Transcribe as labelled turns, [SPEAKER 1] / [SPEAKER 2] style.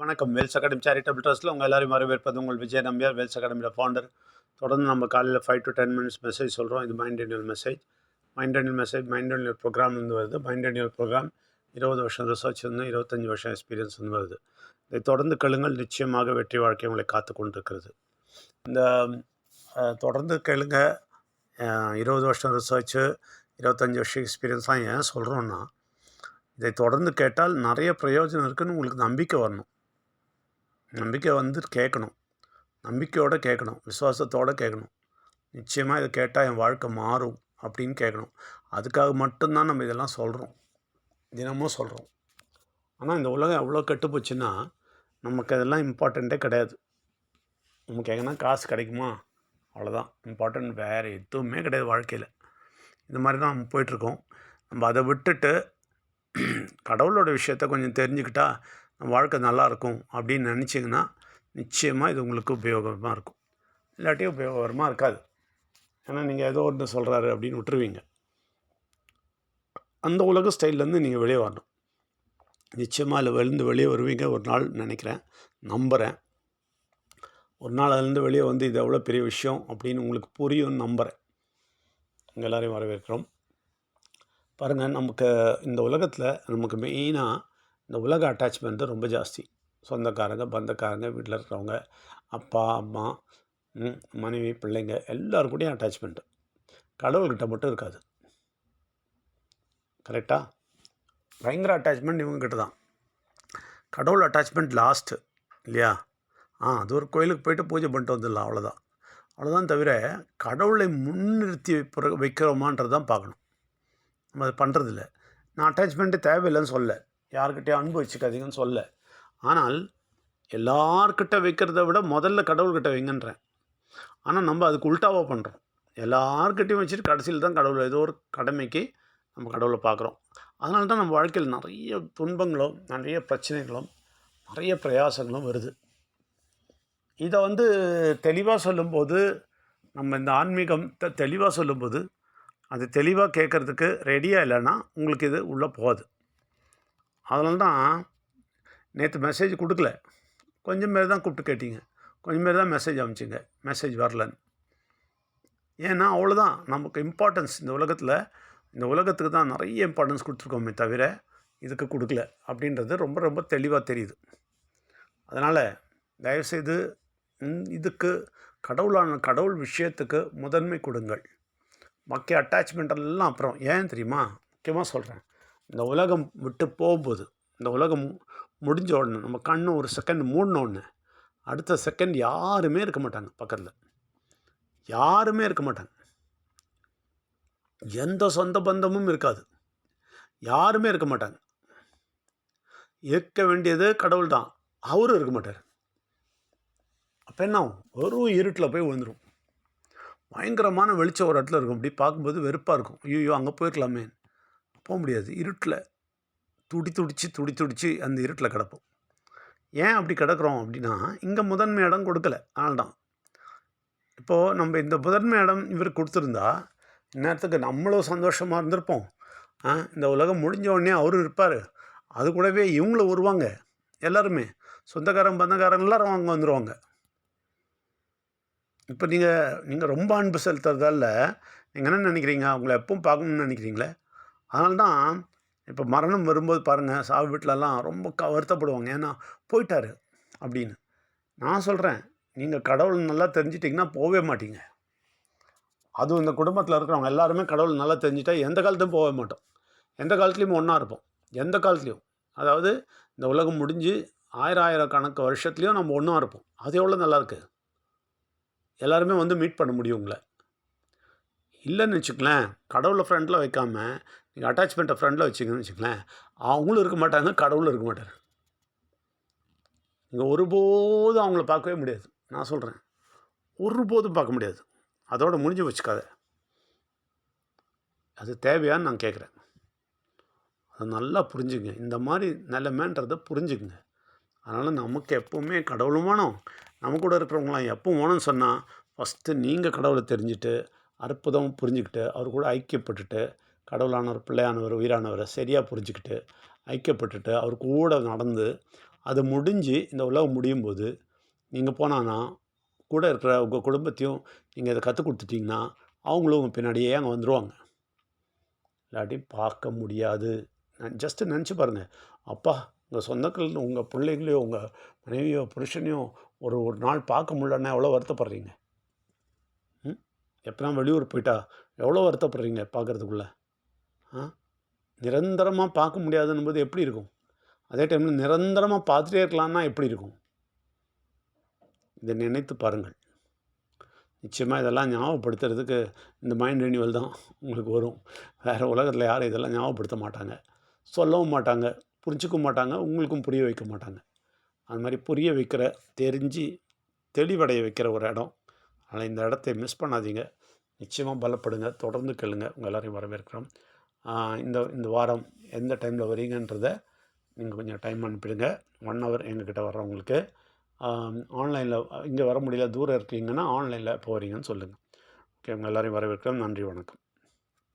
[SPEAKER 1] வணக்கம். Wells academy charitable ட்ரஸ்ட்டில் உங்கள் எல்லாரையும் வரவேற்பது உங்கள் விஜய் நம்பியார் வெல்ஸ் அகாடமியில் ஃபவுண்டர் தொடர்ந்து நம்ம காலையில் five to ten minutes message சொல்கிறோம் இது மைண்ட் அனியல் மெசேஜ் மைண்ட் அனியல் மெசேஜ் மைண்ட் அனியல் ப்ரோக்ராம் வந்து வருது. மைண்ட் அனியல் ப்ரோக்ராம் இருபது வருஷம் ரிசர்ச் வந்து இருபத்தஞ்சி வருஷம் எக்ஸ்பீரியன்ஸ் வந்து வருது. இதை தொடர்ந்து கேளுங்கள். நிச்சயமாக வெற்றி வாழ்க்கை உங்களை காத்து கொண்டிருக்கிறது. இந்த தொடர்ந்து கேளுங்க. இருபது வருஷம் ரிசர்ச்சு இருபத்தஞ்சி வருஷம் எக்ஸ்பீரியன்ஸ்லாம் ஏன் சொல்கிறோன்னா இதை தொடர்ந்து கேட்டால் நிறைய பிரயோஜனம் இருக்குதுன்னு உங்களுக்கு நம்பிக்கை வரணும். நம்பிக்கை வந்து கேட்கணும். நம்பிக்கையோடு கேட்கணும். விசுவாசத்தோடு கேட்கணும். நிச்சயமாக இதை கேட்டால் என் வாழ்க்கை மாறும் அப்படின்னு கேட்கணும். அதுக்காக மட்டும்தான் நம்ம இதெல்லாம் சொல்கிறோம் தினமும் சொல்கிறோம் ஆனால் இந்த உலகம் எவ்வளோ கெட்டு போச்சுன்னா நமக்கு அதெல்லாம் இம்பார்ட்டண்ட்டே கிடையாது. நமக்கு எங்கன்னா காசு கிடைக்குமா? அவ்வளோதான் இம்பார்ட்டன்ட் வேறு எதுவுமே கிடையாது வாழ்க்கையில். இந்த மாதிரி தான் நம்ம போயிட்டுருக்கோம் நம்ம அதை விட்டுட்டு கடவுளோட விஷயத்த கொஞ்சம் தெரிஞ்சுக்கிட்டால் வாழ்க்கை நல்லா இருக்கும் அப்படின்னு நினச்சிங்கன்னா நிச்சயமாக இது உங்களுக்கு உபயோகமாக இருக்கும். இல்லாட்டி உபயோகரமாக இருக்காது. ஏன்னா நீங்கள் ஏதோ ஒன்று சொல்கிறாரு அப்படின்னு விட்டுருவீங்க. அந்த உலக ஸ்டைல்லேருந்து நீங்கள் வெளியே வரணும். நிச்சயமாக அதில் விழுந்து வெளியே வருவீங்க ஒரு நாள் நினைக்கிறேன். நம்புகிறேன் ஒரு நாள் அதுலேருந்து வெளியே வந்து இது எவ்வளோ பெரிய விஷயம் அப்படின்னு உங்களுக்கு புரியும்னு நம்புகிறேன் உங்கள் எல்லோரையும் வரவேற்கிறோம். பாருங்கள் நமக்கு இந்த உலகத்தில் நமக்கு மெயினாக இந்த உலக அட்டாச்மெண்ட் ரொம்ப ஜாஸ்தி. சொந்தக்காரங்க பந்தக்காரங்க வீட்டில் இருக்கிறவங்க அப்பா அம்மா மனைவி பிள்ளைங்க எல்லாருக்கூடையும் அட்டாச்மெண்ட்டு கடவுள்கிட்ட மட்டும் இருக்காது. கரெக்டாக பயங்கர அட்டாச்மெண்ட் இவங்ககிட்ட தான். கடவுள் அட்டாச்மெண்ட் லாஸ்ட்டு இல்லையா? ஆ அது ஒரு கோயிலுக்கு போயிட்டு பூஜை பண்ணிட்டு வந்துடலாம் அவ்வளோதான் அவ்வளோதான் தவிர கடவுளை முன்னிறுத்தி வைக்கிறோமான்றது தான் பார்க்கணும். நம்ம அது பண்ணுறதில்ல நான் அட்டாச்மெண்ட்டு தேவையில்லைன்னு சொல்ல யார்கிட்டயும் அன்பு வச்சுக்காதீங்கன்னு சொல்ல. ஆனால் எல்லார்கிட்ட வைக்கிறத விட முதல்ல கடவுள்கிட்ட வைங்கன்றேன். ஆனால் நம்ம அதுக்கு உல்ட்டாவாக பண்ணுறோம் எல்லார்கிட்டையும் வச்சுட்டு கடைசியில் தான் கடவுள் ஏதோ ஒரு கடமைக்கு நம்ம கடவுளை பார்க்குறோம். அதனால தான் நம்ம வாழ்க்கையில் நிறைய துன்பங்களும் நிறைய பிரச்சனைகளும் நிறைய பிரயாசங்களும் வருது. இதை வந்து தெளிவாக சொல்லும்போது நம்ம இந்த ஆன்மீகம் தெளிவாக சொல்லும்போது அது தெளிவாக கேட்குறதுக்கு ரெடியாக இல்லைன்னா உங்களுக்கு இது உள்ளே போகாது. அதனால தான் நேற்று மெசேஜ் கொடுக்கல. கொஞ்சம் பேர் தான் கூப்பிட்டு கேட்டீங்க. கொஞ்சம் பேர் தான் மெசேஜ் அமிச்சிங்க மெசேஜ் வரலன்னு. ஏன்னா அவ்வளோதான் நமக்கு இம்பார்ட்டன்ஸ் இந்த உலகத்தில் இந்த உலகத்துக்கு தான் நிறைய இம்பார்ட்டன்ஸ் கொடுத்துருக்கோமே தவிர இதுக்கு கொடுக்கல. அப்படின்றது ரொம்ப ரொம்ப தெளிவாக தெரியுது. அதனால் தயவுசெய்து இதுக்கு கடவுளான கடவுள் விஷயத்துக்கு முதன்மை கொடுங்கள். மக்கிய அட்டாச்மெண்ட் எல்லாம் அப்புறம். ஏன் தெரியுமா? முக்கியமாக சொல்கிறேன் இந்த உலகம் விட்டு போகும்போது இந்த உலகம் முடிஞ்ச உடனே நம்ம கண்ணு ஒரு செகண்ட் மூடின உடனே அடுத்த செகண்ட் யாருமே இருக்க மாட்டாங்க பக்கத்தில். யாருமே இருக்க மாட்டாங்க. எந்த சொந்த பந்தமும் இருக்காது. யாருமே இருக்க மாட்டாங்க. இருக்க வேண்டியது கடவுள் தான். அவரும் இருக்க மாட்டார். அப்போ என்ன வெறும் இருட்டில் போய் விழுந்துடும் பயங்கரமான வெளிச்சம் ஒரு இடத்துல இருக்கும். அப்படி பார்க்கும்போது வெறுப்பாக இருக்கும். ஐயோ அங்கே போயிருக்கலாமே. போக முடியாது. இருட்டில் துடி துடித்து துடி துடித்து அந்த இருட்டில் கிடப்போம். ஏன் அப்படி கிடக்குறோம் அப்படின்னா இங்கே முதன்மை இடம் கொடுக்கல. அதனால தான். இப்போது நம்ம இந்த முதன்மை இடம் இவர் கொடுத்துருந்தா இந்நேரத்துக்கு நம்மளும் சந்தோஷமாக இருந்திருப்போம். ஆ, இந்த உலகம் முடிஞ்ச உடனே அவரும் இருப்பார். அது கூடவே இவங்களும் வருவாங்க. எல்லாருமே. சொந்தக்காரன் பந்தக்காரன் எல்லாரும் அங்கே வந்துடுவாங்க இப்போ நீங்கள் நீங்கள் ரொம்ப அன்பு செலுத்துறதால நீங்கள் என்ன நினைக்கிறீங்க? அவங்கள எப்பவும் பார்க்கணும்னு நினைக்கிறீங்களே? அதனால தான் இப்போ மரணம் வரும்போது பாருங்கள் சாவு வீட்டிலலாம் ரொம்ப க வருத்தப்படுவாங்க. ஏன்னா போயிட்டாரு அப்படின்னு. நான் சொல்கிறேன் நீங்கள் கடவுள் நல்லா தெரிஞ்சிட்டிங்கன்னா போகவே மாட்டீங்க. அதுவும் இந்த குடும்பத்தில் இருக்கிறவங்க எல்லாருமே கடவுள் நல்லா தெரிஞ்சிட்டா எந்த காலத்தையும் போகவே மாட்டோம். எந்த காலத்துலேயும் ஒன்றா இருப்போம். எந்த காலத்துலேயும். அதாவது இந்த உலகம் முடிஞ்சு ஆயிரம் ஆயிரம் கணக்கு வருஷத்துலேயும் நம்ம ஒன்றா இருப்போம். அது எவ்வளோ நல்லாயிருக்கு எல்லாருமே வந்து மீட் பண்ண முடியும் உங்களை. இல்லைன்னு வச்சுக்கலேன் கடவுளை ஃப்ரெண்டில் வைக்காம நீங்கள் அட்டாச்மெண்ட்டை ஃப்ரெண்டில் வச்சிங்கன்னு வச்சுக்கலேன் அவங்களும் இருக்க மாட்டாங்க கடவுளும் இருக்க மாட்டார். நீங்கள் ஒருபோதும் அவங்கள பார்க்கவே முடியாது. நான் சொல்கிறேன் ஒருபோதும் பார்க்க முடியாது. அதோட முடிஞ்சு வச்சுக்காத. அது தேவையான்னு நான் கேட்குறேன். அதை நல்லா புரிஞ்சுங்க இந்த மாதிரி நிலைமைன்றதை புரிஞ்சுக்குங்க. அதனால் நமக்கு எப்போவுமே கடவுளும் வேணும். நம்ம கூட இருக்கிறவங்களாம் எப்போ வேணும்னு சொன்னால் ஃபஸ்ட்டு நீங்கள் கடவுளை தெரிஞ்சுட்டு அற்புதம் புரிஞ்சுக்கிட்டு அவர் கூட ஐக்கியப்பட்டுட்டு கடவுளானவர் பிள்ளையானவர் உயிரானவரை சரியாக புரிஞ்சுக்கிட்டு ஐக்கியப்பட்டுட்டு அவர் கூட நடந்து அது முடிஞ்சு இந்த உலகம் முடியும் போது நீங்கள் போனான்னா கூட இருக்கிற உங்கள் குடும்பத்தையும் நீங்கள் இதை கற்றுக் கொடுத்துட்டிங்கன்னா அவங்களும் உங்கள் பின்னாடியே அங்கே வந்துடுவாங்க இல்லாட்டி பார்க்க முடியாது. ஜஸ்ட்டு நினச்சி பாருங்கள் அப்பா உங்கள் சொந்தக்கள் உங்கள் பிள்ளைகளையோ உங்கள் மனைவியோ புருஷனையோ ஒரு ஒரு நாள் பார்க்க முடியலன்னா எவ்வளோ வருத்தப்படுறீங்க? ம் எப்போனா வெளியூர் போயிட்டா எவ்வளோ வருத்தப்படுறீங்க பார்க்குறதுக்குள்ள? ஆ? நிரந்தரமாக பார்க்க முடியாதுன்னு போது எப்படி இருக்கும்? அதே டைமில் நிரந்தரமாக பார்த்துட்டே இருக்கலாம்னா எப்படி இருக்கும்? இதை நினைத்து பாருங்கள். நிச்சயமாக இதெல்லாம் ஞாபகப்படுத்துறதுக்கு இந்த மைண்ட் ரினியூவல் தான் உங்களுக்கு வரும். வேறு உலகத்தில் யாரும் இதெல்லாம் ஞாபகப்படுத்த மாட்டாங்க. சொல்லவும் மாட்டாங்க புரிஞ்சுக்கவும் மாட்டாங்க உங்களுக்கும் புரிய வைக்க மாட்டாங்க. அது மாதிரி புரிய வைக்கிற தெரிஞ்சு தெளிவடைய வைக்கிற ஒரு இடம் அதனால் இந்த இடத்த மிஸ் பண்ணாதீங்க. நிச்சயமாக பலப்படுங்க. தொடர்ந்து கேளுங்க. உங்கள் எல்லாரையும் வரவேற்கிறோம். இந்த இந்த வாரம் எந்த டைமில் வரீங்கன்றத நீங்கள் கொஞ்சம் டைம் அனுப்பிடுங்க. ஒன் ஹவர் எங்ககிட்ட வர்றவங்களுக்கு. ஆன்லைனில் இங்கே வர முடியல. தூரம் இருக்கீங்கன்னா ஆன்லைனில் போகிறீங்கன்னு சொல்லுங்கள் ஓகே உங்கள் எல்லோரையும் வரவேற்கிறோம். நன்றி வணக்கம்.